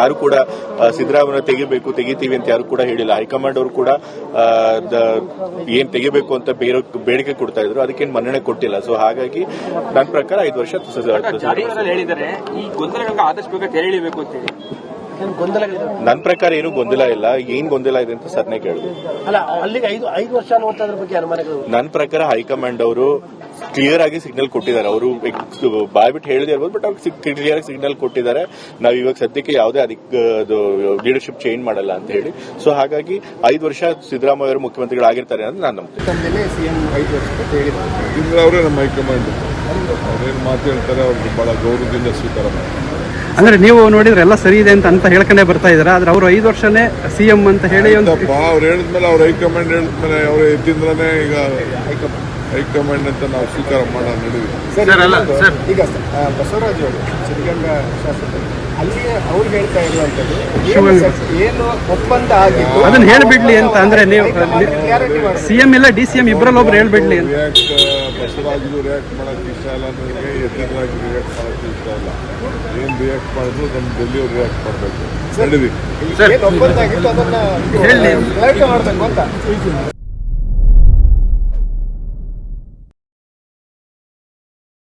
ಯಾರು ಕೂಡ ಸಿದ್ದರಾಮಯ್ಯ ತೆಗಿಬೇಕು ತೆಗಿತೀವಿ ಅಂತ ಯಾರು ಕೂಡ ಹೇಳಿಲ್ಲ. ಹೈಕಮಾಂಡ್ ಅವರು ಕೂಡ ಏನ್ ತೆಗಿಬೇಕು ಅಂತ ಬೇರೆ ಬೇಡಿಕೆ ಕೊಡ್ತಾ ಇದ್ರು. ಅದಕ್ಕೇನು ಮನ್ನಣೆ ಕೊಟ್ಟಿಲ್ಲ. ಸೊ ಹಾಗಾಗಿ ನನ್ನ ಪ್ರಕಾರ ಐದು ವರ್ಷ ಹೇಳಿದರೆ ಈ ಗೊಂದಲಗಳಿಗೆ ಆದಷ್ಟು ಬೇಗ ತೆರೆ ಅಂತ ಹೇಳಿ. ನನ್ನ ಪ್ರಕಾರ ಏನು ಗೊಂದಲ ಇಲ್ಲ. ಏನ್ ಗೊಂದಲ ಇದೆ ಅಂತ ಸರ್ನೆ ಕೇಳಿದ್ರು ನನ್ನ ಪ್ರಕಾರ ಹೈಕಮಾಂಡ್ ಅವರು ಕ್ಲಿಯರ್ ಆಗಿ ಸಿಗ್ನಲ್ ಕೊಟ್ಟಿದ್ದಾರೆ. ಅವರು ಬಾಯ್ಬಿಟ್ಟು ಹೇಳದೇ ಇರ್ಬೋದು ಬಟ್ ಅವ್ರಿಗೆ ಕ್ಲಿಯರ್ ಆಗಿ ಸಿಗ್ನಲ್ ಕೊಟ್ಟಿದ್ದಾರೆ. ನಾವು ಇವಾಗ ಸದ್ಯಕ್ಕೆ ಯಾವುದೇ ಅಧಿಕ ಲೀಡರ್ಶಿಪ್ ಚೇಂಜ್ ಮಾಡಲ್ಲ ಅಂತ ಹೇಳಿ. ಸೊ ಹಾಗಾಗಿ ಐದು ವರ್ಷ ಸಿದ್ದರಾಮಯ್ಯ ಅವರು ಮುಖ್ಯಮಂತ್ರಿಗಳಾಗಿರ್ತಾರೆ ಅಂತ ನಾನು ನಂಬ್ತೀನಿ. ಅವರೇ ನಮ್ಮ ಹೈಕಮಾಂಡ್. ಅವ್ರೇನು ಮಾತಾಡ್ತಾರೆ ಅವ್ರಿಗೆ ಬಹಳ ಗೌರವದಿಂದ ಸ್ವೀಕಾರ ಮಾಡ್ತಾರೆ. ಅಂದ್ರೆ ನೀವು ನೋಡಿದ್ರೆ ಎಲ್ಲ ಸರಿ ಇದೆ ಅಂತ ಅಂತ ಹೇಳ್ಕೊಂಡೇ ಬರ್ತಾ ಇದಾರೆ ಆದ್ರೆ ಅವರು ಐದು ವರ್ಷನೇ ಸಿಎಂ ಅಂತ ಹೇಳಿ ಅವ್ರು ಹೇಳಿದ್ಮೇಲೆ ಅವ್ರ ಹೈಕಮಾಂಡ್ ಹೇಳಿದ್ಮೇಲೆ ಅವ್ರು ಎದ್ದಿಂದ್ರನೇ ಈಗ ಹೈಕಮಾಂಡ್. ಅಂತ ನಾವು ಸ್ವೀಕಾರ ಮಾಡೋಣ ನಡುವೆ. ಈಗ ಬಸವರಾಜ್ ಅವರು ಸಿದ್ಧಗಂಗಾ ಶಾಸಕರು ಅಲ್ಲಿ ಅವ್ರು ಹೇಳ್ತಾ ಇರುವಂತದ್ದು ಏನು ಒಪ್ಪಂದ ಆಗಿತ್ತು ಅದನ್ನ ಹೇಳ್ಬಿಡ್ಲಿ ಅಂತ ಅಂದ್ರೆ ನೀವು ಮಾಡಿ ಸಿಎಂ ಇಲ್ಲ ಡಿ ಸಿಎಂ ಇಬ್ಬರಲ್ಲಿ ಒಬ್ರು ಹೇಳ್ಬಿಡ್ಲಿ ಅಂತ. ಬಸವರಾಜು ರಿಯಾಕ್ಟ್ ಮಾಡಕ್ ಇಷ್ಟ ಇಲ್ಲ ನನಗೆ ಎದ್ದಿಂದ್ರಾಗಿ ರಿಯಾಕ್ಟ್ ಮಾಡೋಕ್ಕೆ ಇಷ್ಟ ಇಲ್ಲ. ಏನು ರಿಯಾಕ್ಟ್ ಮಾಡಿದ್ರು ನಮ್ಮ ಡೆಲ್ಲಿಯವ್ರು ರಿಯಾಕ್ಟ್ ಮಾಡಬೇಕು. ನಡೀವಿ. ಏನು ಒಪ್ಪಂದ ಆಗಿತ್ತು ಅದನ್ನ ಕ್ಲಾರಿಫೈ ಮಾಡ್ಬೇಕು ಅಂತ.